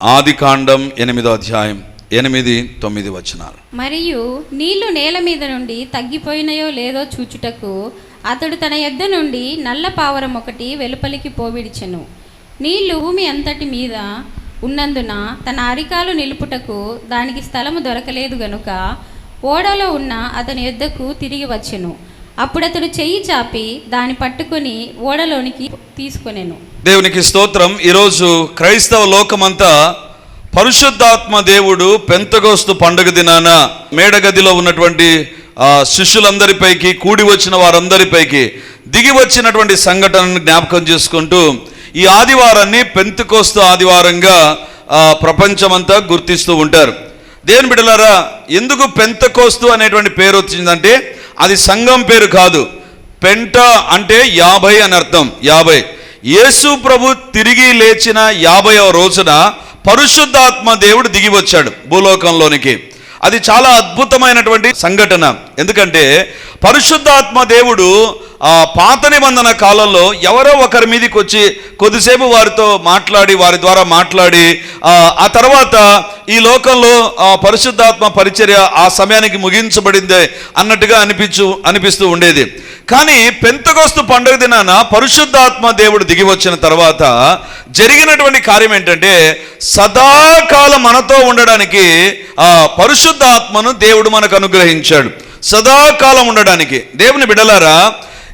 ఆది కాండం ఎనిమిదో అధ్యాయం ఎనిమిది తొమ్మిది వచనాలు. మరియు నీళ్ళు నేల మీద నుండి తగ్గిపోయినాయో లేదో చూచుటకు అతడు తన యొద్ద నుండి నల్ల పావరం ఒకటి వెలుపలికి పోవిడిచెను. నీళ్ళు భూమి అంతటి మీద ఉన్నందున తన అరికాలు నిలుపుటకు దానికి స్థలము దొరకలేదు గనుక ఓడలో ఉన్న అతని యొద్దకు తిరిగి వచ్చెను. అప్పుడతడు చెయ్యి చాపి దాన్ని పట్టుకొని ఓడలోనికి తీసుకొనెను. దేవునికి స్తోత్రం. ఈరోజు క్రైస్తవ లోకమంతా పరిశుద్ధాత్మ దేవుడు పెంతగోస్తు పండుగ దినాన మేడగదిలో ఉన్నటువంటి శిష్యులందరిపైకి కూడి వచ్చిన వారందరిపైకి దిగి వచ్చినటువంటి సంఘటనను జ్ఞాపకం చేసుకుంటూ ఈ ఆదివారాన్ని పెంతకోస్తు ఆదివారంగా ప్రపంచమంతా గుర్తిస్తూ ఉంటారు. దేని బిడలారా ఎందుకు పెంతకోస్తు అనేటువంటి పేరు వచ్చిందంటే అది సంఘం పేరు కాదు. పెంట అంటే యాభై అని అర్థం. యాభై. యేసు ప్రభు తిరిగి లేచిన యాభైవ రోజున పరిశుద్ధాత్మ దేవుడు దిగి వచ్చాడు భూలోకంలోనికి. అది చాలా అద్భుతమైనటువంటి సంఘటన. ఎందుకంటే పరిశుద్ధాత్మ దేవుడు ఆ పాత నిబంధన కాలంలో ఎవరో ఒకరి మీదకి వచ్చి కొద్దిసేపు వారితో మాట్లాడి వారి ద్వారా మాట్లాడి ఆ, తర్వాత ఈ లోకంలో ఆ పరిశుద్ధాత్మ పరిచర్య ఆ సమయానికి ముగించబడిందే అన్నట్టుగా అనిపించు అనిపిస్తూ ఉండేది. కానీ పెంతగోస్తు పండుగ దినాన పరిశుద్ధాత్మ దేవుడు దిగి వచ్చిన తర్వాత జరిగినటువంటి కార్యం ఏంటంటే సదాకాలం మనతో ఉండడానికి ఆ పరిశుద్ధాత్మను దేవుడు మనకు అనుగ్రహించాడు. సదాకాలం ఉండడానికి. దేవుని బిడలారా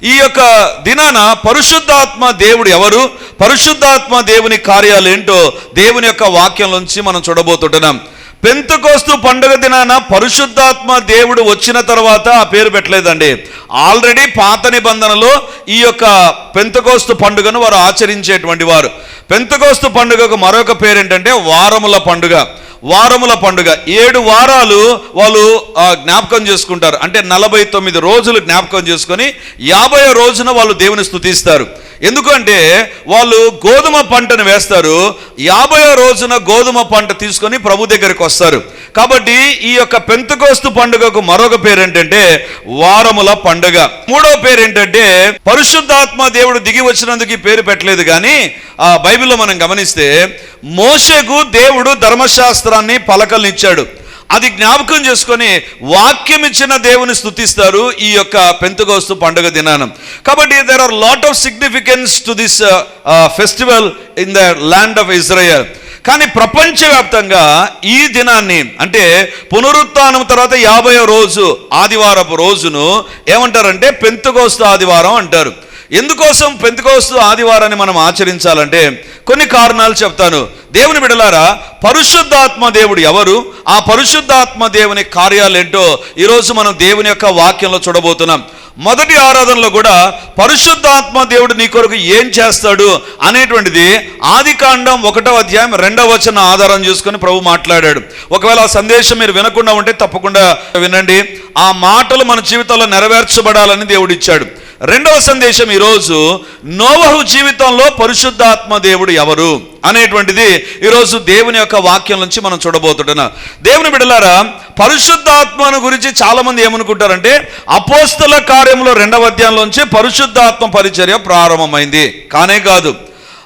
ఈ యొక్క దినాన పరిశుద్ధాత్మ దేవుడు ఎవరు? పరిశుద్ధాత్మ దేవుని కార్యాలు ఏంటో దేవుని యొక్క వాక్యంలోంచి మనం చూడబోతుంటున్నాం. పెంతుకోస్తు పండుగ దినాన పరిశుద్ధాత్మ దేవుడు వచ్చిన తర్వాత ఆ పేరు పెట్టలేదండి. ఆల్రెడీ పాత నిబంధనలో ఈ యొక్క పెంతకోస్తు పండుగను వారు ఆచరించేటువంటి వారు. పెంతకోస్తు పండుగకు మరొక పేరు ఏంటంటే వారముల పండుగ. వారముల పండుగ. ఏడు వారాలు వాళ్ళు జ్ఞాపకం చేసుకుంటారు. అంటే నలభై తొమ్మిది రోజులు జ్ఞాపకం చేసుకొని యాభై రోజున వాళ్ళు దేవుని స్తుతిస్తారు ఎందుకంటే వాళ్ళు గోధుమ పంటను వేస్తారు. యాభై రోజున గోధుమ పంట తీసుకొని ప్రభు దగ్గరికి వస్తారు. కాబట్టి ఈ యొక్క పెంతకోస్తు పండుగకు మరొక పేరు ఏంటంటే వారముల పండుగ. మూడో పేరు ఏంటంటే పరిశుద్ధాత్మ దేవుడు దిగి వచ్చినందుకు ఈ పేరు పెట్టలేదు కానీ ఆ బైబిల్లో మనం గమనిస్తే మోషకు దేవుడు ధర్మశాస్త్రాన్ని పలకల్నిచ్చాడు. అది జ్ఞాపకం చేసుకొని వాక్యం ఇచ్చిన దేవుని స్తుతిస్తారు ఈ యొక్క పెంతుగోస్తు పండుగ దినానం. కాబట్టి there are lot of significance to this festival in the land of Israel కానీ ప్రపంచవ్యాప్తంగా ఈ దినాన్ని అంటే పునరుత్నం తర్వాత యాభై రోజు ఆదివారపు రోజును ఏమంటారంటే పెంతుగోస్తు ఆదివారం అంటారు. ఎందుకోసం పెంతుకోస్తు ఆదివారాన్ని మనం ఆచరించాలంటే కొన్ని కారణాలు చెప్తాను. దేవుని బిడలారా పరిశుద్ధాత్మ దేవుడు ఎవరు? ఆ పరిశుద్ధాత్మ దేవుని కార్యాలు ఏంటో ఈరోజు మనం దేవుని యొక్క వాక్యంలో చూడబోతున్నాం. మొదటి ఆరాధనలో కూడా పరిశుద్ధాత్మ దేవుడు నీ కొరకు ఏం చేస్తాడు అనేటువంటిది ఆది కాండం ఒకటో అధ్యాయం రెండవ వచన ఆధారం చేసుకొని ప్రభు మాట్లాడాడు. ఒకవేళ ఆ సందేశం మీరు వినకుండా ఉంటే తప్పకుండా వినండి. ఆ మాటలు మన జీవితంలో నెరవేర్చబడాలని దేవుడు ఇచ్చాడు. రెండవ సందేశం ఈరోజు నోవహు జీవితంలో పరిశుద్ధాత్మ దేవుడు ఎవరు అనేటువంటిది ఈరోజు దేవుని యొక్క వాక్యం నుంచి మనం చూడబోతుంటున్నాం దేవుని బిడలారా పరిశుద్ధాత్మను గురించి చాలామంది ఏమనుకుంటారంటే అపోస్తల కార్యంలో రెండవ అధ్యాయంలోంచి పరిశుద్ధాత్మ పరిచర్య ప్రారంభమైంది. కానే కాదు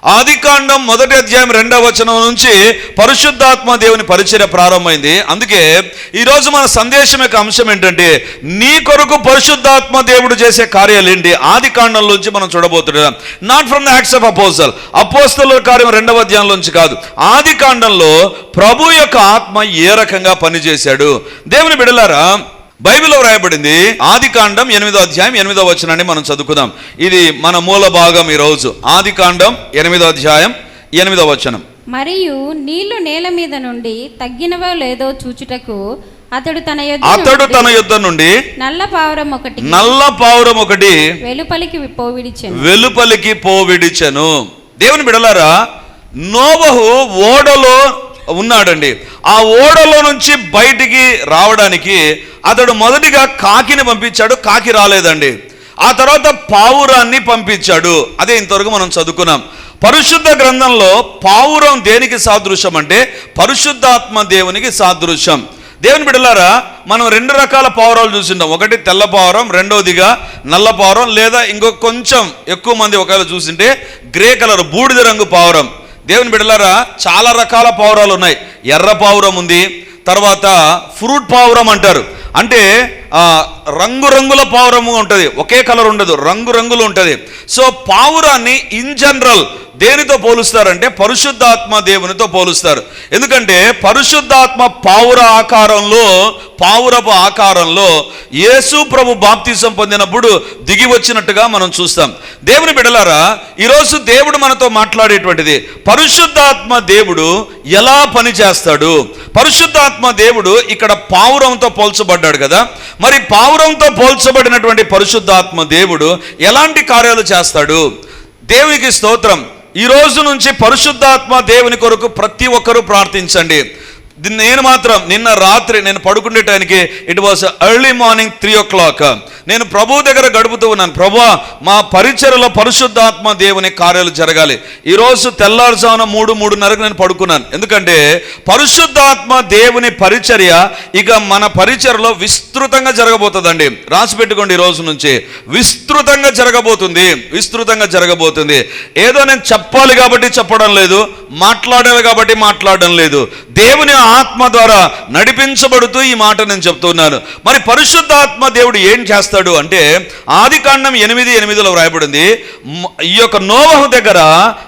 ఆదికాండం మొదటి అధ్యాయం రెండవ వచనం నుంచి పరిశుద్ధాత్మ దేవుని పరిచర్య ప్రారంభమైంది. అందుకే ఈరోజు మన సందేశం యొక్క అంశం ఏంటంటే నీ కొరకు పరిశుద్ధాత్మ దేవుడు చేసే కార్యాలు ఏంటి? ఆది కాండంలోంచి మనం చూడబోతున్నాం. Not from the acts of apostles అపోస్తల కార్యం రెండవ అధ్యాయంలోంచి కాదు. ఆది కాండంలో ప్రభు యొక్క ఆత్మ ఏ రకంగా పనిచేశాడు? దేవుని బిడలారా బైబిల్లో వ్రాయబడింది ఆది కాండం ఎనిమిదో అధ్యాయం ఎనిమిదో వచనాన్ని మనం చదువుకుందాం. ఇది మన మూల భాగం ఈరోజు. ఆది కాండం ఎనిమిదో అధ్యాయం ఎనిమిదో వచనం. మరియు నీళ్ళు నేల మీద నుండి తగ్గినవో లేదో చూచుటకు అతడు తన అతడు తన యుద్ధం నుండి నల్ల పావురం ఒకటి నల్ల పావురం ఒకటి వెలుపలికి పోవిడిచెను. వెలుపలికి పోవిడిచెను. దేవుని బిడలారా నోబహు ఓడలో ఉన్నాడండి. ఆ ఓడలో నుంచి బయటికి రావడానికి అతడు మొదటిగా కాకిని పంపించాడు కాకి రాలేదండి. ఆ తర్వాత పావురాన్ని పంపించాడు. అదే ఇంతవరకు మనం చదువుకున్నాం. పరిశుద్ధ గ్రంథంలో పావురం దేనికి సాదృశ్యం అంటే పరిశుద్ధాత్మ దేవునికి సాదృశ్యం. దేవుని బిడ్డలారా మనం రెండు రకాల పావురాలు చూసింటాం. ఒకటి తెల్ల పావురం రెండవదిగా నల్ల పావురం లేదా ఇంకో కొంచెం ఎక్కువ మంది ఒకవేళ చూసింటే గ్రే కలర్ బూడిద రంగు పావురం. దేవుని బిడలారా చాలా రకాల పావురాలు ఉన్నాయి. ఎర్ర పావురం ఉంది తర్వాత ఫ్రూట్ పావురం అంటారు. అంటే రంగురంగుల పావురము ఉంటుంది. ఒకే కలర్ ఉండదు. రంగురంగులు ఉంటుంది. సో పావురాన్ని ఇన్ జనరల్ దేనితో పోలుస్తారంటే పరిశుద్ధాత్మ దేవునితో పోలుస్తారు. ఎందుకంటే పరిశుద్ధాత్మ పావుర ఆకారంలో పావురపు ఆకారంలో యేసు ప్రభు బాప్తిసం పొందినప్పుడు దిగి వచ్చినట్టుగా మనం చూస్తాం. దేవుని బిడలారా ఈరోజు దేవుడు మనతో మాట్లాడేటువంటిది పరిశుద్ధాత్మ దేవుడు ఎలా పని చేస్తాడు పరిశుద్ధాత్మ దేవుడు ఇక్కడ పావురంతో పోల్చబడ్డాడు కదా. మరి పావురంతో పోల్చబడినటువంటి పరిశుద్ధాత్మ దేవుడు ఎలాంటి కార్యాలు చేస్తాడు? దేవునికి స్తోత్రం. ఈ రోజు నుంచి పరిశుద్ధాత్మ దేవుని కొరకు ప్రతి ఒక్కరూ ప్రార్థించండి. నేను మాత్రం నిన్న రాత్రి నేను పడుకునే టైంకి it was early morning three o'clock నేను ప్రభు దగ్గర గడుపుతూ ఉన్నాను. ప్రభు మా పరిచయలో పరిశుద్ధాత్మ దేవుని కార్యాలు జరగాలి. ఈరోజు తెల్లారుజామున మూడు మూడున్నరకు నేను పడుకున్నాను. ఎందుకంటే పరిశుద్ధాత్మ దేవుని పరిచర్య ఇక మన పరిచయలో విస్తృతంగా జరగబోతుందండి. రాసి పెట్టుకోండి ఈ రోజు నుంచి. విస్తృతంగా జరగబోతుంది. విస్తృతంగా జరగబోతుంది. ఏదో నేను చెప్పాలి కాబట్టి చెప్పడం లేదు. మాట్లాడాలి కాబట్టి మాట్లాడడం లేదు. దేవుని ఆత్మ ద్వారా నడిపించబడుతూ ఈ మాట నేను చెప్తున్నాను. మరి పరిశుద్ధాత్మ దేవుడు ఏం చేస్తాడు అంటే ఆది కాండం ఎనిమిది ఎనిమిదిలో వ్రాయబడింది ఈ యొక్క నోవహు దగ్గర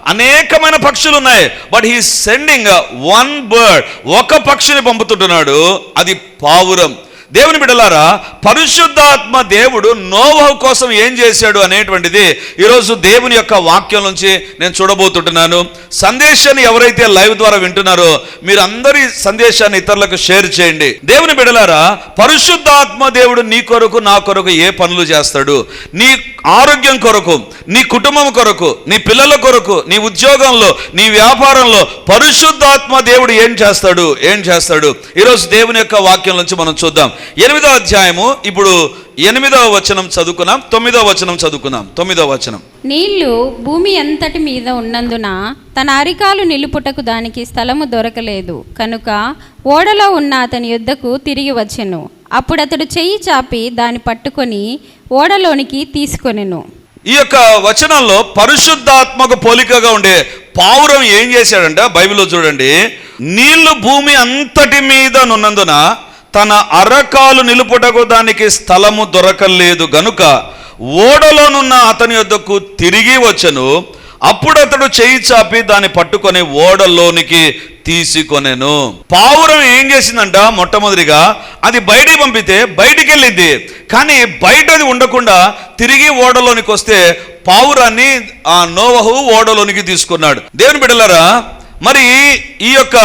అనేకమైన పక్షులు ఉన్నాయి but he sending one bird ఒక పక్షిని పంపుతుంటున్నాడు అది పావురం. దేవుని బిడలారా పరిశుద్ధాత్మ దేవుడు నోవహు కోసం ఏం చేశాడు అనేటువంటిది ఈరోజు దేవుని యొక్క వాక్యం నుంచి నేను చూడబోతుంటున్నాను. సందేశాన్ని ఎవరైతే లైవ్ ద్వారా వింటున్నారో మీరు అందరి సందేశాన్ని ఇతరులకు షేర్ చేయండి. దేవుని బిడలారా పరిశుద్ధాత్మ దేవుడు నీ కొరకు నా కొరకు ఏ పనులు చేస్తాడు? నీ ఆరోగ్యం కొరకు నీ కుటుంబం కొరకు నీ పిల్లల కొరకు నీ ఉద్యోగంలో నీ వ్యాపారంలో పరిశుద్ధాత్మ దేవుడు ఏం చేస్తాడు? ఏం చేస్తాడు? ఈరోజు దేవుని యొక్క వాక్యం నుంచి మనం చూద్దాం. ఎనిమిదో అధ్యాయము ఇప్పుడు ఎనిమిదవ వచనం చదువుకున్నాం తొమ్మిదవ వచనం చదువుకున్నాం తొమ్మిదవ వచనం. నీళ్ళు భూమి అంతటి మీద ఉన్నందున తన అరికాలు నిలుపుటకు దానికి స్థలము దొరకలేదు. కనుక ఓడలో ఉన్న అతని యుద్ధకు తిరిగి వచ్చెను. అప్పుడు అతడు చెయ్యి చాపి దాన్ని పట్టుకొని ఓడలోనికి తీసుకొనెను. ఈ యొక్క వచనంలో పరిశుద్ధాత్మకు పోలికగా ఉండే పావురం ఏం చేశాడంట? బైబిల్లో చూడండి. నీళ్ళు భూమి అంతటి మీద నున్నందున తన అరకాలు నిలుపుటకు దానికి స్థలము దొరకలేదు. గనుక ఓడలోనున్న అతని యొద్దకు తిరిగి వచ్చను. అప్పుడు అతడు చేయి చాపి దాన్ని పట్టుకొని ఓడలోనికి తీసుకొనెను. పావురం ఏం చేసిందంట? మొట్టమొదటిగా అది బయటికి పంపితే బయటికి వెళ్ళింది కానీ బయట అది ఉండకుండా తిరిగి ఓడలోనికి వస్తే పావురాన్ని ఆ నోవహు ఓడలోనికి తీసుకున్నాడు. దేవుని బిడలరా మరి ఈ యొక్క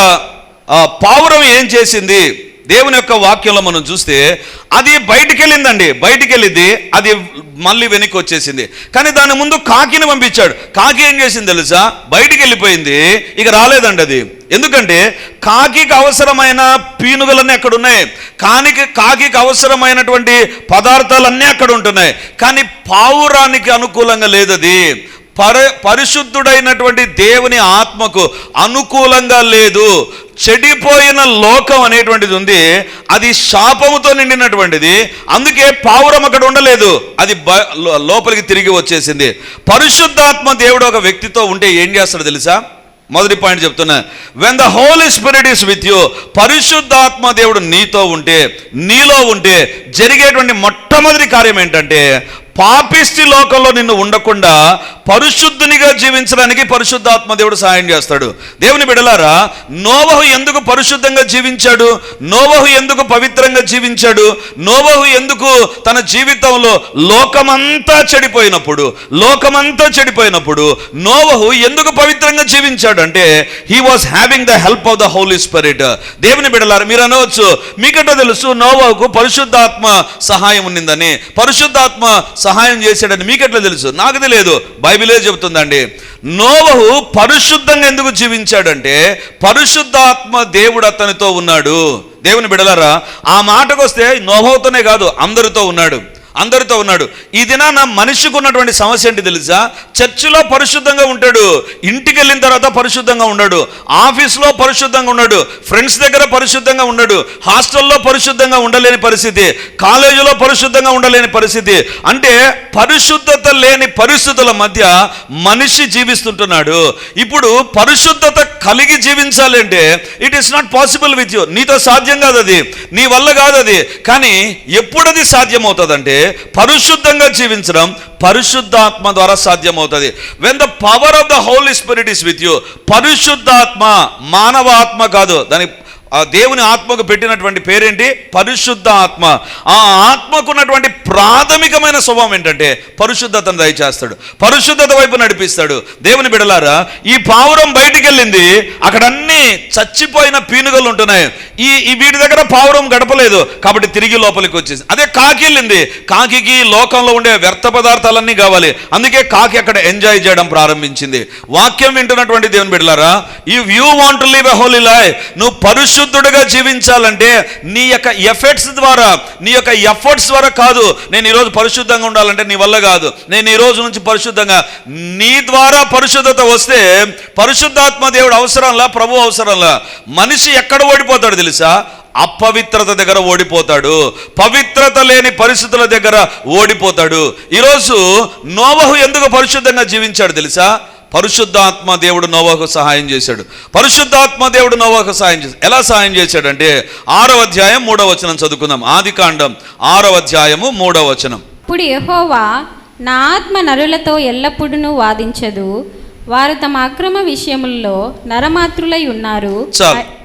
పావురం ఏం చేసింది? దేవుని యొక్క వాక్యంలో మనం చూస్తే అది బయటికి వెళ్ళిందండి బయటికి వెళ్ళింది అది మళ్ళీ వెనక్కి వచ్చేసింది. కానీ దాని ముందు కాకిని పంపించాడు. కాకి ఏం చేసింది తెలుసా? బయటికి వెళ్ళిపోయింది ఇక రాలేదండి అది. ఎందుకంటే కాకికి అవసరమైన పీనుగలన్నీ అక్కడ ఉన్నాయి. కానికి కాకికి అవసరమైనటువంటి పదార్థాలన్నీ అక్కడ ఉంటున్నాయి. కానీ పావురానికి అనుకూలంగా లేదు అది పర పరిశుద్ధుడైనటువంటి దేవుని ఆత్మకు అనుకూలంగా లేదు. చెడిపోయిన లోకం అనేటువంటిది ఉంది. అది శాపముతో నిండినటువంటిది. అందుకే పావురం అక్కడ ఉండలేదు. అది బ- లోపలికి తిరిగి వచ్చేసింది. పరిశుద్ధాత్మ దేవుడు ఒక వ్యక్తితో ఉంటే ఏం చేస్తాడు తెలుసా? మొదటి పాయింట్ చెప్తున్నా. When the Holy Spirit is with you పరిశుద్ధాత్మ దేవుడు నీతో ఉంటే నీలో ఉంటే జరిగేటువంటి మొట్టమొదటి కార్యం ఏంటంటే పాపిష్టి లోకంలో నిన్ను ఉండకుండా పరిశుద్ధునిగా జీవించడానికి పరిశుద్ధాత్మ దేవుడు సహాయం చేస్తాడు. దేవుని బిడలారా నోవహు ఎందుకు పరిశుద్ధంగా జీవించాడు? నోవహు ఎందుకు పవిత్రంగా జీవించాడు? నోవహు ఎందుకు తన జీవితంలో లోకమంతా చెడిపోయినప్పుడు లోకమంతా చెడిపోయినప్పుడు నోవహు ఎందుకు పవిత్రంగా జీవించాడు అంటే he was having the help of the Holy Spirit దేవుని బిడలారా మీరు అనవచ్చు మీకంటో తెలుసు నోవహుకు పరిశుద్ధాత్మ సహాయం ఉన్నిందని. పరిశుద్ధాత్మ సహాయం చేశాడని మీకెట్లా తెలుసు? నాకు తెలియదు. బైబిలే చెబుతుందండి. నోవహు పరిశుద్ధంగా ఎందుకు జీవించాడంటే పరిశుద్ధాత్మ దేవుడు అతనితో ఉన్నాడు. దేవుని బిడలారా ఆ మాటకు వస్తే నోవహుతోనే కాదు అందరితో ఉన్నాడు. అందరితో ఉన్నాడు. ఈ దినాన మనిషికి ఉన్నటువంటి సమస్య ఏంటి తెలుసా? చర్చిలో పరిశుద్ధంగా ఉంటాడు ఇంటికి వెళ్ళిన తర్వాత పరిశుద్ధంగా ఉన్నాడు ఆఫీస్లో పరిశుద్ధంగా ఉన్నాడు ఫ్రెండ్స్ దగ్గర పరిశుద్ధంగా ఉన్నాడు హాస్టల్లో పరిశుద్ధంగా ఉండలేని పరిస్థితి కాలేజీలో పరిశుద్ధంగా ఉండలేని పరిస్థితి. అంటే పరిశుద్ధత లేని పరిస్థితుల మధ్య మనిషి జీవిస్తుంటున్నాడు. ఇప్పుడు పరిశుద్ధత కలిగి జీవించాలి అంటే it is not possible with you నీతో సాధ్యం కాదు అది. నీ వల్ల కాదు అది. కానీ ఎప్పుడది సాధ్యమవుతుందంటే పరిశుద్ధంగా జీవించడం పరిశుద్ధాత్మ ద్వారా సాధ్యమవుతుంది. When the power of the Holy Spirit is with you పరిశుద్ధాత్మ మానవాత్మ కాదు. దాని ఆ దేవుని ఆత్మకు పెట్టినటువంటి పేరేంటి? పరిశుద్ధ ఆత్మ ఆ ఆత్మకు ఉన్నటువంటి ప్రాథమికమైన స్వభావం ఏంటంటే పరిశుద్ధతను దయచేస్తాడు. పరిశుద్ధత వైపు నడిపిస్తాడు. దేవుని బిడలారా ఈ పావురం బయటికి వెళ్ళింది అక్కడ అన్ని చచ్చిపోయిన పీనుగలు ఉంటున్నాయి. ఈ ఈ వీటి దగ్గర పావురం గడపలేదు. కాబట్టి తిరిగి లోపలికి వచ్చేసి అదే కాకి వెళ్ళింది. కాకి లోకంలో ఉండే వ్యర్థ పదార్థాలన్నీ కావాలి. అందుకే కాకి అక్కడ ఎంజాయ్ చేయడం ప్రారంభించింది. వాక్యం వింటున్నటువంటి దేవుని బిడలారా if you want to live a holy life నువ్వు పరిశుద్ధుడుగా జీవించాలంటే నీ యొక్క ఎఫెక్ట్స్ ద్వారా నీ యొక్క ఎఫర్ట్స్ ద్వారా కాదు. నేను ఈరోజు పరిశుద్ధంగా ఉండాలంటే నీ వల్ల కాదు. నేను ఈ రోజు నుంచి పరిశుద్ధంగా నీ ద్వారా పరిశుద్ధత వస్తే పరిశుద్ధాత్మ దేవుడు అవసరంలా ప్రభు అవసరంలా. మనిషి ఎక్కడ ఓడిపోతాడు తెలుసా? అపవిత్రత దగ్గర ఓడిపోతాడు. పవిత్రత లేని పరిస్థితుల దగ్గర ఓడిపోతాడు. ఈరోజు నోవహు ఎందుకు పరిశుద్ధంగా జీవించాడు తెలుసా? పరిశుద్ధాత్మ దేవుడు నోవాకు సహాయం చేశాడు. పరిశుద్ధాత్మ దేవుడు నోవాకు సహాయం చేశాడు. ఎలా సహాయం చేశాడంటే ఆరవ అధ్యాయం మూడవ వచనం చదువుకుందాం. ఆది కాండం ఆరవ అధ్యాయము మూడవ వచనం. ఇప్పుడు యెహోవా నా ఆత్మ నరులతో ఎల్లప్పుడూ వాదించదు. వారు తమ అక్రమ విషయములలో నరమాత్రులై ఉన్నారు.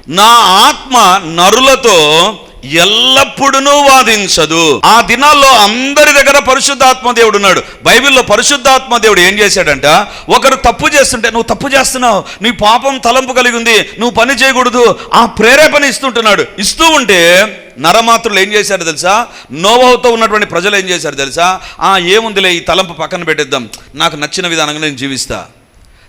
నా ఆత్మ నరులతో ఎల్లప్పుడూ వాదించదు. ఆ దినాల్లో అందరి దగ్గర పరిశుద్ధాత్మ దేవుడు ఉన్నాడు. బైబిల్లో పరిశుద్ధాత్మ దేవుడు ఏం చేశాడంట? ఒకరు తప్పు చేస్తుంటే నువ్వు తప్పు చేస్తున్నావు. నీ పాపం తలంపు కలిగి ఉంది. నువ్వు పని చేయకూడదు. ఆ ప్రేరేపణ ఇస్తుంటున్నాడు. ఇస్తూ ఉంటే నరమాత్రులు ఏం చేశారు తెలుసా? నోవహుతో ఉన్నటువంటి ప్రజలు ఏం చేశారు తెలుసా? ఆ ఏముందిలే ఈ తలంపు పక్కన పెట్టేద్దాం. నాకు నచ్చిన విధానంగా నేను జీవిస్తా.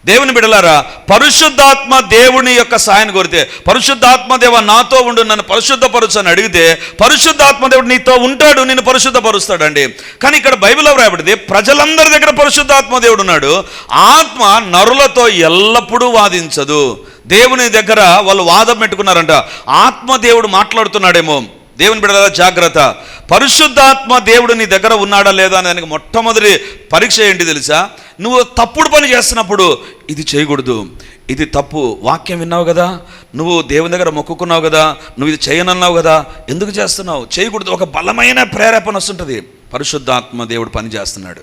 దేవుని బిడలారా పరిశుద్ధాత్మ దేవుని యొక్క సాయం కోరితే పరిశుద్ధాత్మ దేవ నాతో ఉండు నన్ను పరిశుద్ధపరుచు అని అడిగితే పరిశుద్ధాత్మ దేవుడు నీతో ఉంటాడు నిన్ను పరిశుద్ధపరుస్తాడండి. కానీ ఇక్కడ బైబిల్లో రాయబడింది? ప్రజలందరి దగ్గర పరిశుద్ధాత్మ దేవుడు ఉన్నాడు. ఆత్మ నరులతో ఎల్లప్పుడూ వాదించదు. దేవుని దగ్గర వాళ్ళు వాదం పెట్టుకున్నారంట. ఆత్మ దేవుడు మాట్లాడుతున్నాడేమో. దేవుని బిడ్డల జాగ్రత్త. పరిశుద్ధాత్మ దేవుడు నీ దగ్గర ఉన్నాడా లేదా అని దానికి మొట్టమొదటి పరీక్ష ఏంటి తెలుసా? నువ్వు తప్పుడు పని చేస్తున్నప్పుడు ఇది చేయకూడదు. ఇది తప్పు. వాక్యం విన్నావు కదా? నువ్వు దేవుని దగ్గర మొక్కుకున్నావు కదా? నువ్వు ఇది చేయనన్నావు కదా? ఎందుకు చేస్తున్నావు? చేయకూడదు. ఒక బలమైన ప్రేరేపణ వస్తుంటుంది. పరిశుద్ధాత్మ దేవుడు పని చేస్తున్నాడు.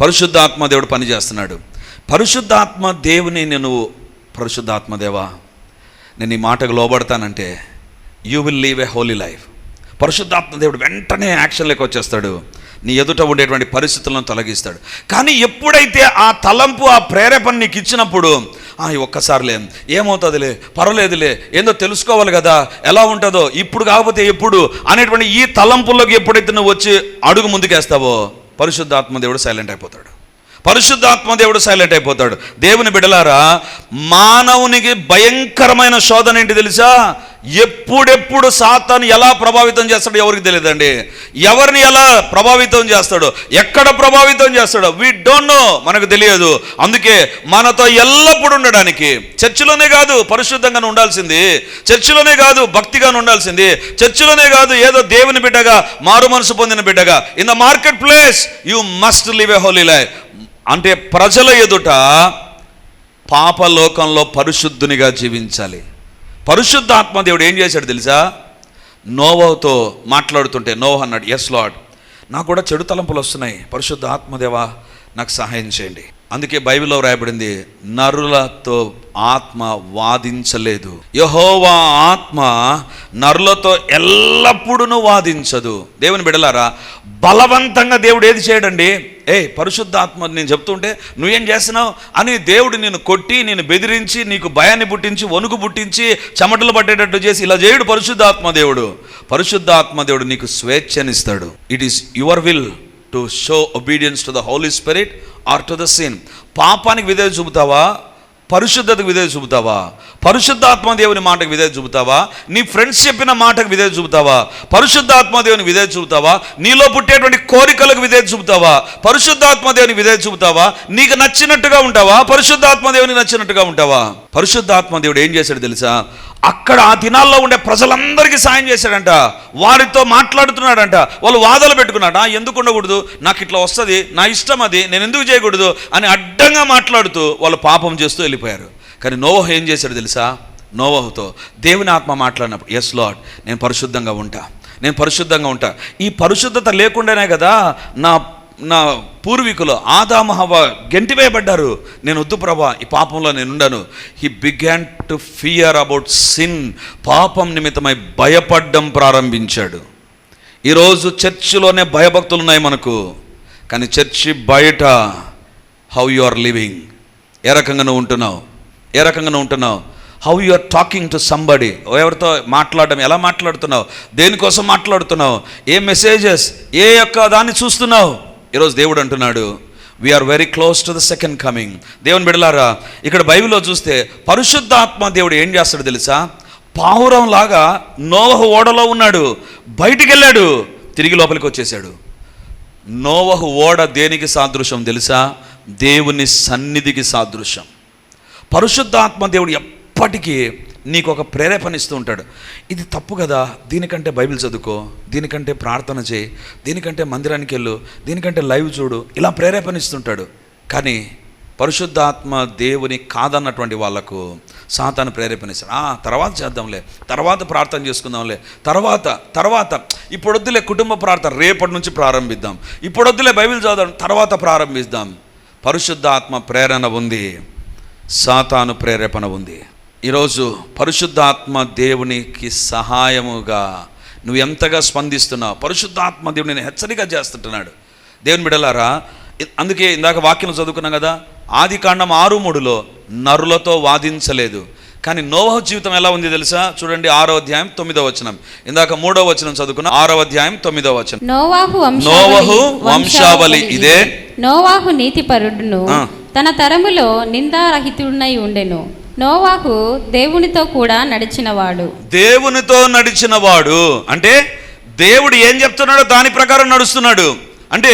పరిశుద్ధాత్మ దేవుడు పని చేస్తున్నాడు. పరిశుద్ధాత్మ దేవుని నేను పరిశుద్ధాత్మ దేవా. నేను ఈ మాటకు లోబడతానంటే you will leave a holy life పరిశుద్ధాత్మ దేవుడు వెంటనే యాక్షన్లోకి వచ్చేస్తాడు. నీ ఎదుట ఉండేటువంటి పరిస్థితులను తొలగిస్తాడు. కానీ ఎప్పుడైతే ఆ తలంపు ఆ ప్రేరేపణ నీకు ఇచ్చినప్పుడు ఆ ఒక్కసారిలే ఏమవుతుందిలే? పర్వాలేదులే ఏందో తెలుసుకోవాలి కదా ఎలా ఉంటుందో ఇప్పుడు కాకపోతే ఎప్పుడు అనేటువంటి ఈ తలంపుల్లోకి ఎప్పుడైతే నువ్వు వచ్చి అడుగు ముందుకేస్తావో పరిశుద్ధాత్మ దేవుడు సైలెంట్ అయిపోతాడు. పరిశుద్ధాత్మ దేవుడు సైలెంట్ అయిపోతాడు. దేవుని బిడలారా మానవునికి భయంకరమైన శోధన ఏంటి తెలుసా? ఎప్పుడెప్పుడు సాతాను ఎలా ప్రభావితం చేస్తాడో ఎవరికి తెలియదండి. ఎవరిని ఎలా ప్రభావితం చేస్తాడో ఎక్కడ ప్రభావితం చేస్తాడో వీ డోంట్ నో మనకు తెలియదు. అందుకే మనతో ఎల్లప్పుడూ ఉండడానికి చర్చిలోనే కాదు పరిశుద్ధంగా ఉండాల్సింది. చర్చిలోనే కాదు భక్తిగా ఉండాల్సింది. చర్చిలోనే కాదు ఏదో దేవుని బిడ్డగా మారు మనసు పొందిన బిడ్డగా. In the market place you must live a holy life అంటే ప్రజల ఎదుట పాపలోకంలో పరిశుద్ధునిగా జీవించాలి. పరిశుద్ధాత్మ దేవుడు ఏం చేశాడు తెలుసా? నోవతో మాట్లాడుతుంటే నోవ అన్నాడు ఎస్ లాడ్ నాకు కూడా చెడు తలంపులు వస్తున్నాయి. పరిశుద్ధ ఆత్మదేవా నాకు సహాయం చేయండి. అందుకే బైబిల్లో వ్రాయబడింది నరులతో ఆత్మ వాదించలేదు. యహోవా ఆత్మ నరులతో ఎల్లప్పుడూ వాదించదు. దేవుని బిడలారా బలవంతంగా దేవుడు ఏది చేయడండి? ఏ పరిశుద్ధాత్మ నేను చెప్తుంటే నువ్వేం చేస్తున్నావు? అని దేవుడు నేను కొట్టి నేను బెదిరించి నీకు భయాన్ని పుట్టించి వణుకు పుట్టించి చెమటలు పట్టేటట్టు చేసి ఇలా చేయుడు పరిశుద్ధాత్మ దేవుడు. పరిశుద్ధాత్మ దేవుడు నీకు స్వేచ్ఛనిస్తాడు. It is your will to show obedience to the Holy Spirit or to the sin పాపానికి విధేయ చూపుతావా? పరిశుద్ధతకు విధేయ చూపుతావా? పరిశుద్ధాత్మ దేవుని మాటకు విధేయ చూపుతావా? నీ ఫ్రెండ్స్ చెప్పిన మాటకు విధేయ చూపుతావా? పరిశుద్ధాత్మ దేవుని విధేయ చూపుతావా? నీలో పుట్టేటువంటి కోరికలకు విధేయ చూపుతావా? పరిశుద్ధాత్మ దేవుని విధేయ చూపుతావా? నీకు నచ్చినట్టుగా ఉంటావా? పరిశుద్ధాత్మ దేవునికి నచ్చినట్టుగా ఉంటావా? పరిశుద్ధాత్మ దేవుడు ఏం చేశాడు తెలుసా? అక్కడ ఆ దినాల్లో ఉండే ప్రజలందరికీ సాయం చేశాడంట. వారితో మాట్లాడుతున్నాడంట. వాళ్ళు వాదలు పెట్టుకున్నాడు? ఎందుకు ఉండకూడదు? నాకు ఇట్లా వస్తుంది నా ఇష్టం అది నేను ఎందుకు చేయకూడదు అని అడ్డంగా మాట్లాడుతూ వాళ్ళు పాపం చేస్తూ వెళ్ళిపోయారు. కానీ నోవహ ఏం చేశాడు తెలుసా? నోవహుతో దేవుని ఆత్మ మాట్లాడినప్పుడు ఎస్ లాడ్ నేను పరిశుద్ధంగా ఉంటా. నేను పరిశుద్ధంగా ఉంటా. ఈ పరిశుద్ధత లేకుండానే కదా నా నా పూర్వీకులు ఆదామహవ గెంటివేయబడ్డారు. నేను వద్దు ప్రభా ఈ పాపంలో నేను ఉండను. He began to fear about sin పాపం నిమిత్తమై భయపడ్డం ప్రారంభించాడు. ఈరోజు చర్చిలోనే భయభక్తులు ఉన్నాయి మనకు. కానీ చర్చి బయట హౌ యు ఆర్ లివింగ్ ఏ రకంగా నువ్వు ఉంటున్నావు? ఏ రకంగా నువ్వు ఉంటున్నావు? How you are talking to somebody ఎవరితో మాట్లాడడం? ఎలా మాట్లాడుతున్నావు? దేనికోసం మాట్లాడుతున్నావు? ఏ మెసేజెస్ ఏ యొక్క దాన్ని చూస్తున్నావు? ఈరోజు దేవుడు అంటున్నాడు we are very close to the second coming దేవుని బిడలారా ఇక్కడ బైబిల్లో చూస్తే పరిశుద్ధాత్మ దేవుడు ఏం చేస్తాడు తెలుసా? పావురం లాగా నోవహు ఓడలో ఉన్నాడు బయటికి వెళ్ళాడు తిరిగి లోపలికి వచ్చేసాడు నోవహు ఓడ దేనికి సాదృశ్యం తెలుసా? దేవుని సన్నిధికి సాదృశ్యం. పరిశుద్ధాత్మ దేవుడు ఎప్పటికీ నీకు ఒక ప్రేరేపణ ఇస్తూ ఉంటాడు. ఇది తప్పు కదా? దీనికంటే బైబిల్ చదువుకో దీనికంటే ప్రార్థన చేయి దీనికంటే మందిరానికి వెళ్ళు దీనికంటే లైవ్ చూడు ఇలా ప్రేరేపణ ఇస్తుంటాడు కానీ పరిశుద్ధాత్మ దేవుని కాదన్నటువంటి వాళ్ళకు సాతాను ప్రేరేపణిస్తాడు. ఆ తర్వాత చేద్దాంలే. తర్వాత ప్రార్థన చేసుకుందాంలే. తర్వాత తర్వాత ఇప్పుడు వద్దులే కుటుంబ ప్రార్థన రేపటి నుంచి ప్రారంభిద్దాం. ఇప్పుడొద్దులే బైబిల్ చదువుదాం తర్వాత ప్రారంభిద్దాం. పరిశుద్ధాత్మ ప్రేరణ ఉంది. సాతాను ప్రేరేపణ ఉంది. ఈరోజు పరిశుద్ధాత్మ దేవునికి సహాయముగా నువ్వు ఎంతగా స్పందిస్తున్నావు? పరిశుద్ధాత్మ దేవుడు నేను హెచ్చరిక చేస్తుంటున్నాడు. దేవుని బిడలారా అందుకే ఇందాక వాక్యం చదువుకున్నాం కదా ఆది కాండం ఆరు మూడులో నరులతో వాదించలేదు. కానీ నోవహ జీవితం ఎలా ఉంది తెలుసా? చూడండి ఆరో అధ్యాయం తొమ్మిదో వచనం. ఇందాక మూడో వచనం చదువుకున్న ఆరో అధ్యాయం తొమ్మిదో వచనం. నోవాహు నోవహు వంశావళి ఇదే. నోవాహు నీతిపరుడును. తన తరములో నిందారహితుడనై ఉండెను. నోవాకు దేవునితో కూడా నడిచినవాడు. దేవునితో నడిచినవాడు. అంటే దేవుడు ఏం చెప్తున్నాడో దాని ప్రకారం నడుస్తున్నాడు. అంటే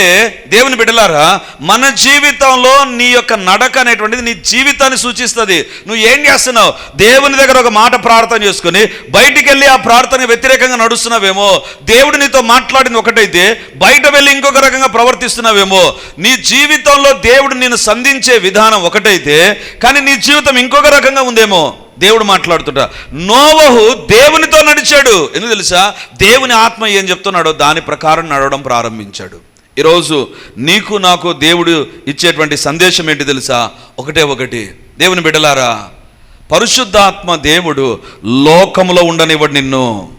దేవుని బిడ్డలారా మన జీవితంలో నీ యొక్క నడక అనేటువంటిది నీ జీవితాన్ని సూచిస్తుంది. నువ్వు ఏం చేస్తున్నావు? దేవుని దగ్గర ఒక మాట ప్రార్థన చేసుకుని బయటికి వెళ్ళి ఆ ప్రార్థన వ్యతిరేకంగా నడుస్తున్నావేమో దేవుడు నీతో మాట్లాడింది ఒకటైతే బయట వెళ్ళి ఇంకొక రకంగా ప్రవర్తిస్తున్నావేమో నీ జీవితంలో దేవుడు నేను సంధించే విధానం ఒకటైతే కానీ నీ జీవితం ఇంకొక రకంగా ఉందేమో దేవుడు మాట్లాడుతుంటా. నోవహు దేవునితో నడిచాడు. ఎందుకు తెలుసా? దేవుని ఆత్మ ఏం చెప్తున్నాడో దాని ప్రకారం నడవడం ప్రారంభించాడు. ఈరోజు నీకు నాకు దేవుడు ఇచ్చేటువంటి సందేశం ఏంటి తెలుసా? ఒకటే ఒకటి. దేవుని బిడ్డలారా పరిశుద్ధాత్మ దేవుడు లోకములో ఉండనివ్వడు నిన్ను.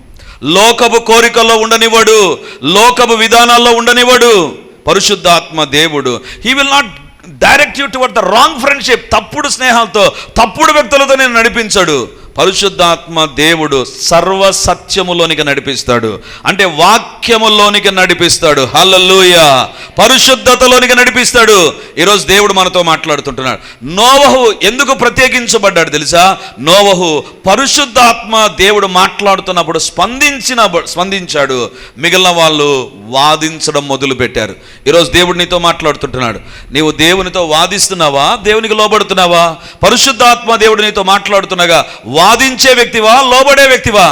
లోకపు కోరికల్లో ఉండనివ్వడు. లోకపు విధానాల్లో ఉండనివ్వడు. పరిశుద్ధాత్మ దేవుడు he will not direct you toward the wrong friendship తప్పుడు స్నేహాలతో తప్పుడు వ్యక్తులతో నేను నడిపించాడు. పరిశుద్ధాత్మ దేవుడు సర్వ సత్యములోనికి నడిపిస్తాడు. అంటే వాక్యములోనికి నడిపిస్తాడు. హలలుయ పరిశుద్ధతలోనికి నడిపిస్తాడు. ఈరోజు దేవుడు మనతో మాట్లాడుతుంటున్నాడు. నోవహు ఎందుకు ప్రత్యేకించబడ్డాడు తెలుసా? నోవహు పరిశుద్ధాత్మ దేవుడు మాట్లాడుతున్నప్పుడు స్పందించిన స్పందించాడు. మిగిలిన వాళ్ళు వాదించడం మొదలు పెట్టారు ఈరోజు దేవుడు నీతో మాట్లాడుతుంటున్నాడు. నీవు దేవునితో వాదిస్తున్నావా? దేవునికి లోబడుతున్నావా? పరిశుద్ధాత్మ దేవుడు నీతో మాట్లాడుతున్నాగా వాదించే వ్యక్తివా? లోబడే వ్యక్తివా?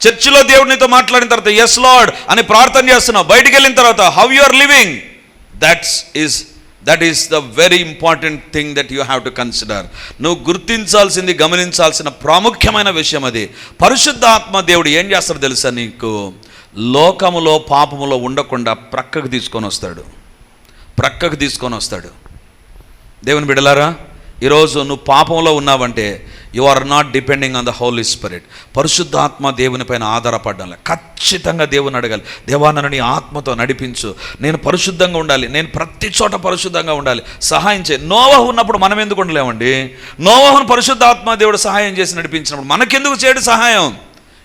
చర్చిలో దేవుడు నీతో మాట్లాడిన తర్వాత ఎస్ లార్డ్ అని ప్రార్థన చేస్తున్నావు బయటికి వెళ్ళిన తర్వాత how you are living that's is that is the very important thing that you have to consider నువ్వు గుర్తించాల్సింది గమనించాల్సిన ప్రాముఖ్యమైన విషయం అది. పరిశుద్ధాత్మ దేవుడు ఏం చేస్తాడు తెలుసా నీకు? లోకములో పాపములో ఉండకుండా ప్రక్కకు తీసుకొని వస్తాడు. ప్రక్కకు తీసుకొని వస్తాడు. దేవుని బిడలారా ఈరోజు నువ్వు పాపంలో ఉన్నావంటే you are not depending on the Holy Spirit పరిశుద్ధాత్మ దేవుని పైన ఆధారపడడం లే. ఖచ్చితంగా దేవుని అడగాలి. దేవానని నీ ఆత్మతో నడిపించు. నేను పరిశుద్ధంగా ఉండాలి. నేను ప్రతి చోట పరిశుద్ధంగా ఉండాలి. సహాయం చేయి. నోవహు ఉన్నప్పుడు మనం ఎందుకు ఉండలేమండి? నోవహును పరిశుద్ధాత్మ దేవుడు సహాయం చేసి నడిపించినప్పుడు మనకెందుకు చేయడు సహాయం?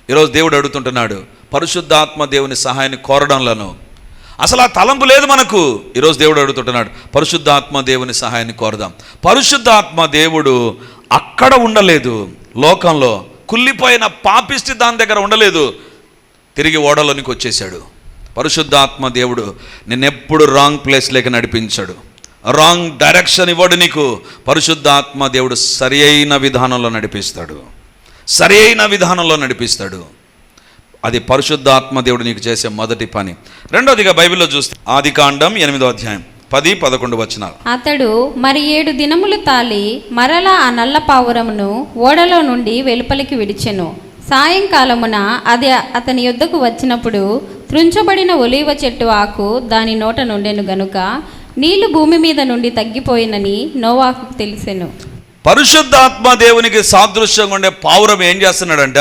ఈరోజు దేవుడు అడుగుతుంటున్నాడు పరిశుద్ధాత్మ దేవుని సహాయాన్ని కోరడంలోను అసలు ఆ తలంపు లేదు మనకు. ఈరోజు దేవుడు అడుగుతుంటున్నాడు పరిశుద్ధాత్మ దేవుని సహాయాన్ని కోరదాం. పరిశుద్ధాత్మ దేవుడు అక్కడ ఉండలేదు. లోకంలో కుళ్ళిపోయిన పాపిష్టి దాని దగ్గర ఉండలేదు. తిరిగి ఓడలోనికి వచ్చేసాడు పరిశుద్ధాత్మ దేవుడు నిన్నెప్పుడు రాంగ్ ప్లేస్లోకి నడిపించాడు. రాంగ్ డైరెక్షన్ ఇవ్వడు నీకు. పరిశుద్ధాత్మ దేవుడు సరి అయిన విధానంలో నడిపిస్తాడు. సరి అయిన విధానంలో నడిపిస్తాడు. అది పరిశుద్ధాత్మ దేవుడు నీకు చేసే మొదటి పని. రెండోదిగా బైబిల్లో చూస్తే ఆది కాండం ఎనిమిదో అధ్యాయం పది పదకొండు వచనాలు. అతడు మరి ఏడు దినములు తాలి మరలా ఆ నల్ల పావురమును ఓడలో నుండి వెలుపలికి విడిచెను. సాయంకాలమున అది అతని యొద్దకు వచ్చినప్పుడు త్రుంచబడిన ఒలీవ చెట్టు ఆకు దాని నోట నుండెను గనుక నీళ్ళు భూమి మీద నుండి తగ్గిపోయినని నోవాకు తెలిసెను. పరిశుద్ధాత్మ దేవునికి సాదృశ్యంగా ఉండే పావురం ఏం చేస్తున్నాడంట?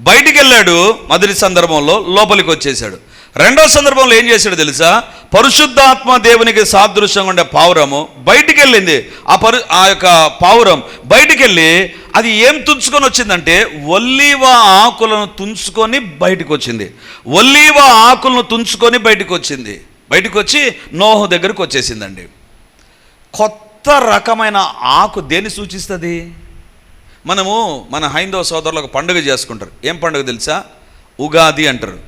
బయటికి వెళ్ళాడు మొదటి సందర్భంలో లోపలికి వచ్చేసాడు రెండో సందర్భంలో ఏం చేశాడు తెలుసా? పరిశుద్ధాత్మ దేవునికి సాదృశ్యంగా ఉండే పావురము బయటికి వెళ్ళింది ఆ పరు ఆ యొక్క పావురం బయటికి వెళ్ళి అది ఏం తుంచుకొని వచ్చిందంటే ఒల్లీవ ఆకులను తుంచుకొని బయటికి వచ్చింది ఒల్లీవ ఆకులను తుంచుకొని బయటికి వచ్చింది బయటకు వచ్చి నోహు దగ్గరకు వచ్చేసిందండి కొత్త రకమైన ఆకు దేన్ని సూచిస్తుంది? మనము మన హైందవ సోదరులు ఒక పండుగ చేసుకుంటారు. ఏం పండుగ తెలుసా? ఉగాది అంటారు.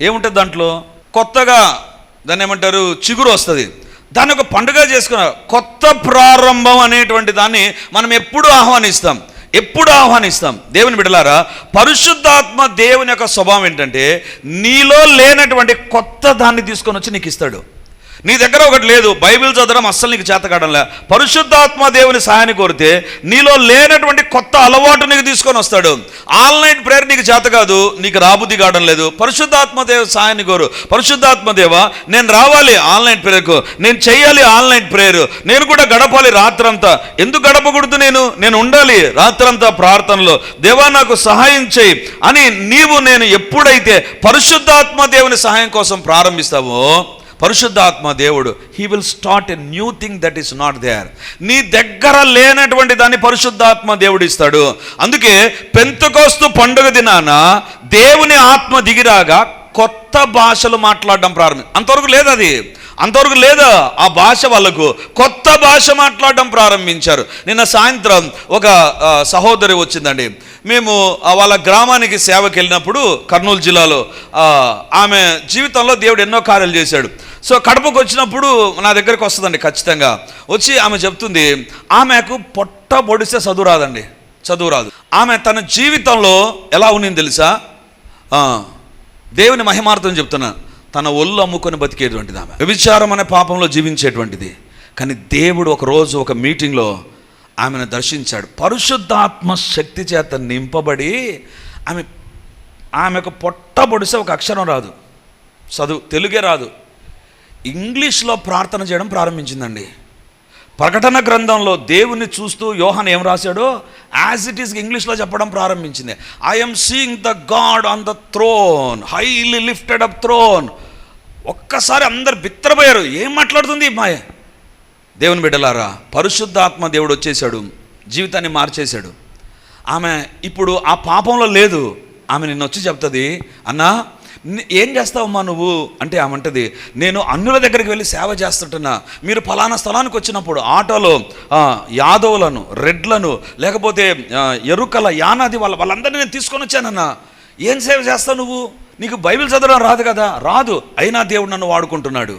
ఏముంటుంది దాంట్లో? కొత్తగా దాన్ని ఏమంటారు? చిగురు వస్తుంది. దాన్ని ఒక పండుగ చేసుకున్నారు కొత్త ప్రారంభం అనేటువంటి దాన్ని మనం ఎప్పుడు ఆహ్వానిస్తాం. ఎప్పుడు ఆహ్వానిస్తాం. దేవుని బిడలారా పరిశుద్ధాత్మ దేవుని యొక్క స్వభావం ఏంటంటే నీలో లేనటువంటి కొత్త దాన్ని తీసుకొని వచ్చి నీకు ఇస్తాడు. నీ దగ్గర ఒకటి లేదు బైబిల్ చదవడం అస్సలు నీకు చేతకాడంలే పరిశుద్ధాత్మ దేవుని సహాయాన్ని కోరితే నీలో లేనటువంటి కొత్త అలవాటు నీకు తీసుకొని వస్తాడు. ఆన్లైన్ ప్రేయర్ నీకు చేత కాదు నీకు రాబుద్ధి కావడం లేదు. పరిశుద్ధాత్మ దేవ సహాయాన్ని కోరు. పరిశుద్ధాత్మ దేవ నేను రావాలి ఆన్లైన్ ప్రేయర్కు. నేను చేయాలి ఆన్లైన్ ప్రేయర్. నేను కూడా గడపాలి రాత్రంతా. ఎందుకు గడపకూడదు నేను? నేను ఉండాలి రాత్రంతా ప్రార్థనలో. దేవా నాకు సహాయం చేయి అని నీవు నేను ఎప్పుడైతే పరిశుద్ధాత్మ దేవుని సహాయం కోసం ప్రారంభిస్తావో పరిశుద్ధాత్మ దేవుడు he will start a new thing that is not there నీ దగ్గర లేనటువంటి దాన్ని పరిశుద్ధాత్మ దేవుడు ఇస్తాడు. అందుకే పెంతకోస్తు పండుగ దినాన దేవుని ఆత్మ దిగిరాగా కొత్త భాషలు మాట్లాడడం ప్రారంభం. అంతవరకు లేదు అది. అంతవరకు లేదా ఆ భాష వాళ్ళకు. కొత్త భాష మాట్లాడడం ప్రారంభించారు. నిన్న సాయంత్రం ఒక సహోదరి వచ్చిందండి. మేము వాళ్ళ గ్రామానికి సేవకి వెళ్ళినప్పుడు కర్నూలు జిల్లాలో ఆమె జీవితంలో దేవుడు ఎన్నో కార్యాలు చేశాడు. సో కడపకు వచ్చినప్పుడు నా దగ్గరికి వస్తుందండి ఖచ్చితంగా. వచ్చి ఆమె చెప్తుంది ఆమెకు పొట్ట పొడిస్తే చదువు రాదండి. చదువు రాదు. ఆమె తన జీవితంలో ఎలా ఉన్నింది తెలుసా? దేవుని మహిమార్థం చెప్తున్నాను తన ఒళ్ళు అమ్ముకొని బతికేటువంటిది ఆమె. వ్యభిచారం అనే పాపంలో జీవించేటువంటిది. కానీ దేవుడు ఒక రోజు ఒక మీటింగ్లో ఆమెను దర్శించాడు. పరిశుద్ధాత్మ శక్తి చేత నింపబడి ఆమె ఆమెకు పొట్ట పొడిస్తే ఒక అక్షరం రాదు. చదువు తెలుగే రాదు. ఇంగ్లీష్లో ప్రార్థన చేయడం ప్రారంభించిందండి. ప్రకటన గ్రంథంలో దేవుని చూస్తూ యోహన్ ఏం రాశాడో? యాజ్ ఇట్ ఈస్ ఇంగ్లీష్లో చెప్పడం ప్రారంభించింది. I'm seeing the God on the throne highly lifted up throne ఒక్కసారి అందరు బిత్తరపోయారు. ఏం మాట్లాడుతుంది మాయ? దేవుని బిడ్డలారా పరిశుద్ధాత్మ దేవుడు వచ్చేసాడు జీవితాన్ని మార్చేశాడు. ఆమె ఇప్పుడు ఆ పాపంలో లేదు. ఆమె నిన్న వచ్చి చెప్తుంది అన్నా ఏం చేస్తావమ్మా నువ్వు? అంటే ఆమంటది నేను అన్నుల దగ్గరికి వెళ్ళి సేవ చేస్తుంటున్నా. మీరు ఫలానా స్థలానికి వచ్చినప్పుడు ఆటోలో యాదవులను రెడ్లను లేకపోతే ఎరుకల యానాది వాళ్ళ వాళ్ళందరినీ నేను తీసుకొని వచ్చానన్నా. ఏం సేవ చేస్తావు నువ్వు? నీకు బైబిల్ చదవడం రాదు కదా? రాదు. అయినా దేవుడు నన్ను వాడుకుంటున్నాడు.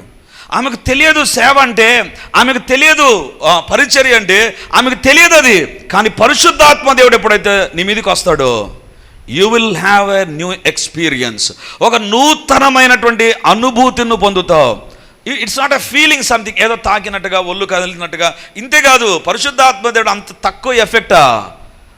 ఆమెకు తెలియదు సేవ అంటే ఆమెకు తెలియదు పరిచర్య అంటే ఆమెకు తెలియదు అది. కానీ పరిశుద్ధాత్మ దేవుడు ఎప్పుడైతే నీ మీదకి వస్తాడో you will have a new experience ఒక నూతనమైనటువంటి అనుభూతిని పొందుతావు. It's not a feeling something ఏదో తాకినట్టుగా ఒళ్ళు కదిలినట్టుగా. ఇంతేకాదు పరిశుద్ధాత్మ దేవుడు అంత తక్కువ ఎఫెక్టా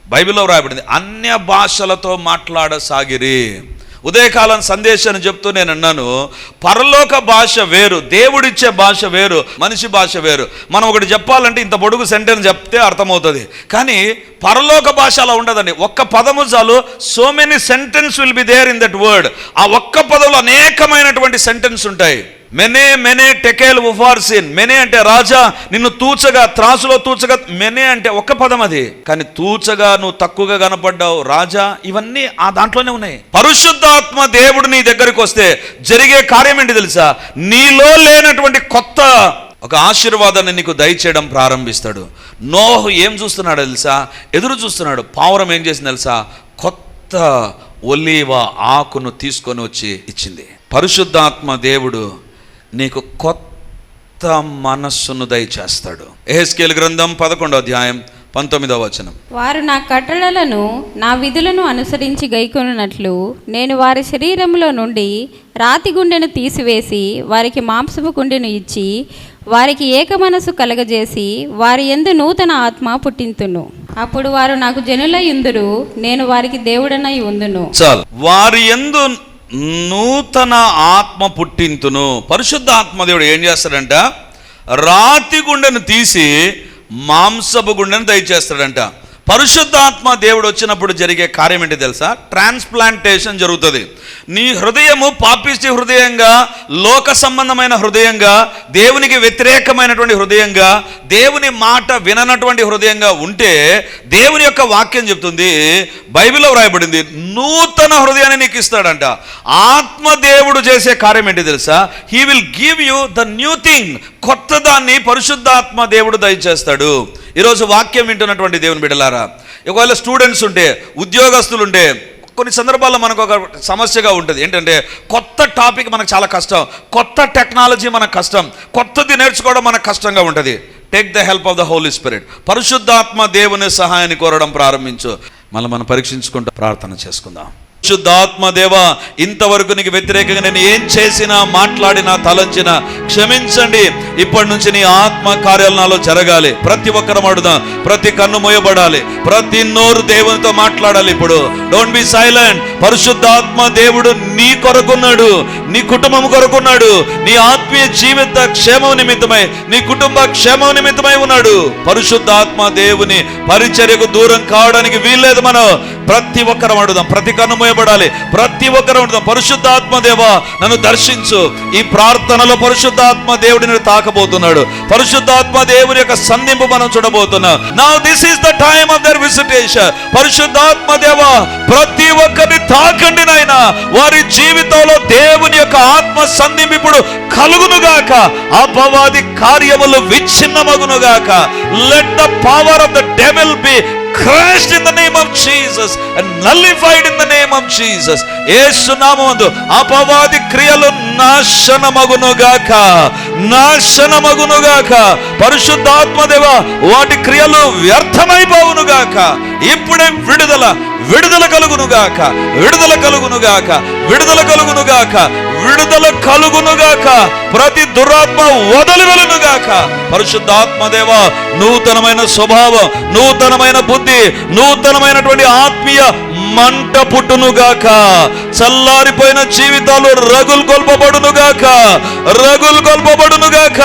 బైబిల్లో వ్రాయబడింది అన్య భాషలతో మాట్లాడసాగిరి. ఉదయకాలం సందేశాన్ని చెప్తూ నేను అన్నాను పరలోక భాష వేరు దేవుడిచ్చే భాష వేరు మనిషి భాష వేరు. మనం ఒకటి చెప్పాలంటే ఇంత పొడుగు సెంటెన్స్ చెప్తే అర్థమవుతుంది. కానీ పరలోక భాష అలా ఉండదండి. ఒక్క పదము చాలు. So many sentence will be there in that word ఆ ఒక్క పదంలో అనేకమైనటువంటి సెంటెన్స్ ఉంటాయి. మెనే మెనే టెకేల్ ఉఫార్సిన్ మెనే అంటే రాజా నిన్ను తూచగా త్రాసులో తూచగా మెనే అంటే ఒక్క పదం అది. కానీ తూచగా నువ్వు తక్కువగా కనపడ్డావు. రాజా ఇవన్నీ ఆ దాంట్లోనే ఉన్నాయి. పరిశుద్ధాత్మ దేవుడు నీ దగ్గరికి వస్తే జరిగే కార్యం ఏంటి తెలుసా? నీలో లేనటువంటి కొత్త ఒక ఆశీర్వాదాన్ని నీకు దయచేయడం ప్రారంభిస్తాడు. నోహు ఏం చూస్తున్నాడు తెలుసా? ఎదురు చూస్తున్నాడు. పావురం ఏం చేసింది తెలుసా? కొత్త ఒలీవ ఆకును తీసుకొని వచ్చి ఇచ్చింది. పరిశుద్ధాత్మ దేవుడు నీకు కొత్త మనస్సును దయచేస్తాడు. ఎహెస్కేల్ గ్రంథం పదకొండో అధ్యాయం పంతొమ్మిదవ వచనం. వారు నా కట్టడలను నా విధులను అనుసరించి గైకొనున్నట్లు నేను వారి శరీరంలో నుండి రాతి గుండెను తీసివేసి వారికి మాంసపు గుండెను ఇచ్చి వారికి ఏక మనసు కలగజేసి వారి ఎందు నూతన ఆత్మ పుట్టింతును. అప్పుడు వారు నాకు జనులై ఉందురు నేను వారికి దేవుడనై ఉందును. చాలు. వారి ఎందు నూతన ఆత్మ పుట్టింతును. పరిశుద్ధ ఆత్మదేవుడు ఏం చేస్తాడంట? రాతి గుండెను తీసి మాంసపు గుండెను దయచేస్తాడంట. పరిశుద్ధాత్మ దేవుడు వచ్చినప్పుడు జరిగే కార్యం ఏంటి తెలుసా? ట్రాన్స్ప్లాంటేషన్ జరుగుతుంది. నీ హృదయము పాపిష్టి హృదయంగా లోక సంబంధమైన హృదయంగా దేవునికి వ్యతిరేకమైనటువంటి హృదయంగా దేవుని మాట విననటువంటి హృదయంగా ఉంటే దేవుని యొక్క వాక్యం చెప్తుంది బైబిల్లో వ్రాయబడింది నూతన హృదయాన్ని నీకు ఇస్తాడంట. ఆత్మ దేవుడు చేసే కార్యం ఏంటి తెలుసా? He will give you the new thing కొత్త దాన్ని పరిశుద్ధాత్మ దేవుడు దయచేస్తాడు. ఈరోజు వాక్యం వింటున్నటువంటి దేవుని బిడలారా ఒకవేళ స్టూడెంట్స్ ఉంటే ఉద్యోగస్తులు ఉంటే కొన్ని సందర్భాల్లో మనకు ఒక సమస్యగా ఉంటుంది. ఏంటంటే కొత్త టాపిక్ మనకు చాలా కష్టం. కొత్త టెక్నాలజీ మనకు కష్టం. కొత్తది నేర్చుకోవడం మనకు కష్టంగా ఉంటుంది. Take the help of the Holy Spirit పరిశుద్ధాత్మ దేవుని సహాయాన్ని కోరడం ప్రారంభించు. మళ్ళీ మనం పరీక్షించుకుంటూ ప్రార్థన చేసుకుందాం. పరిశుద్ధాత్మ దేవ ఇంతవరకు నీకు వ్యతిరేకంగా నేను ఏం చేసినా మాట్లాడినా తలంచినా క్షమించండి. ఇప్పటి నుంచి నీ ఆత్మ కార్యాలు నాలో జరగాలి. ప్రతి ఒక్కరం అడుదాం ప్రతి కన్ను మోయబడాలి ప్రతి నోరు దేవునితో మాట్లాడాలి ఇప్పుడు. డోంట్ బి సైలెంట్ పరిశుద్ధాత్మ దేవుడు నీ కొరకున్నాడు నీ కుటుంబం కొరకున్నాడు నీ ఆత్మీయ జీవిత క్షేమం నిమిత్తమై నీ కుటుంబ క్షేమం నిమిత్తమై ఉన్నాడు. పరిశుద్ధాత్మ దేవుని పరిచర్యకు దూరం కావడానికి వీల్లేదు మనం. ప్రతి ఒక్కరం అడుగుదాం ప్రతి కన్ను మోయబడాలి ప్రతి ఒక్కరు అడుగుదాం పరిశుద్ధాత్మ దేవా నన్ను దర్శించు. ఈ ప్రార్థనలో పరిశుద్ధాత్మ దేవుడిని తాకబోతున్నాడు. పరిశుద్ధాత్మ దేవుని యొక్క సంధింపు మనం చూడబోతున్నాం. Now this is the time of their visitation పరిశుద్ధాత్మ దేవా ప్రతి ఒక్కరిని తాకండి నాయన. వారి జీవితంలో దేవుని యొక్క ఆత్మ సంధింపు ఇప్పుడు కలుగునుగాక అపవాది కార్యములు విచ్ఛిన్నమగునుగాక let the power of the devil be crushed in the name of Jesus and nullified in the name of Jesus. యేసు నామముందు అపవాది క్రియలు నాశనమగునుగాక నాశనమగునుగాక పరిశుద్ధాత్మ దేవ వాటి క్రియలు వ్యర్థమైపోవునుగాక ఇప్పుడే విడుదల విడుదల కలుగునుగాక విడుదల కలుగునుగాక విడుదల కలుగునుగాక విడుదల కలుగునుగాక. ప్రతి దురాత్మ వదలి వెలునుగాక పరిశుద్ధాత్మ నూతనమైన స్వభావం నూతనమైన బుద్ధి నూతనమైనటువంటి ఆత్మీయ మంట పుట్టునుగాక. చల్లారిపోయిన జీవితాలు రగులు కొల్పబడునుగాక. రగులు కొల్పబడునుగాక.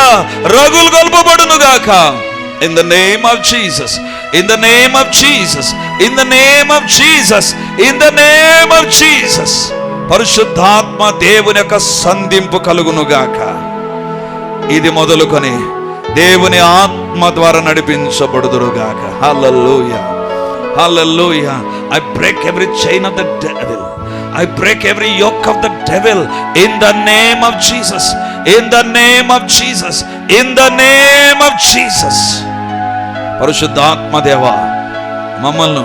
రగులు కొల్పబడునుగాక. In the name of Jesus in the name of Jesus in the name of Jesus in the name of Jesus పరిశుద్ధాత్మ దేవుని యొక్క సంధింపు కలుగునుగాక. ఇది మొదలుకొని దేవుని ఆత్మ ద్వారా నడిపించబడుదురుగాక. హల్లెలూయా. హల్లెలూయా. I break every chain of the devil I break every yoke of the devil in the name of Jesus in the name of Jesus in the name of Jesus పరిశుద్ధాత్మ దేవ మమ్మల్ని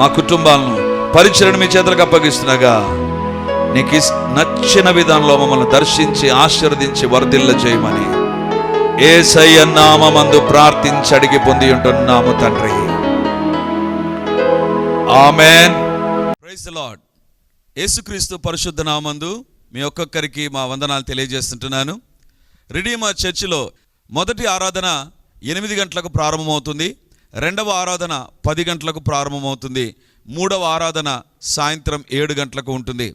మా కుటుంబాలను పరిచరణ మీ చేతులకు అప్పగిస్తున్నాగా. నీకు నచ్చిన విధానంలో మమ్మల్ని దర్శించి ఆశీర్వదించి వర్ధిల్ల చేయమని. ఏసయ్య నామందు ప్రార్థించి అడిగి పొంది ఉంటున్నాము తండ్రి. ఆమెన్. ప్రైజ్ లార్డ్ యేసుక్రీస్తు పరిశుద్ధ నామందు మీ ఒక్కొక్కరికి మా వందనాలు తెలియజేస్తుంటున్నాను. రిడీమా చర్చిలో మొదటి ఆరాధన ఎనిమిది గంటలకు ప్రారంభమవుతుంది. రెండవ ఆరాధన పది గంటలకు ప్రారంభమవుతుంది. మూడవ ఆరాధన సాయంత్రం ఏడు గంటలకు ఉంటుంది.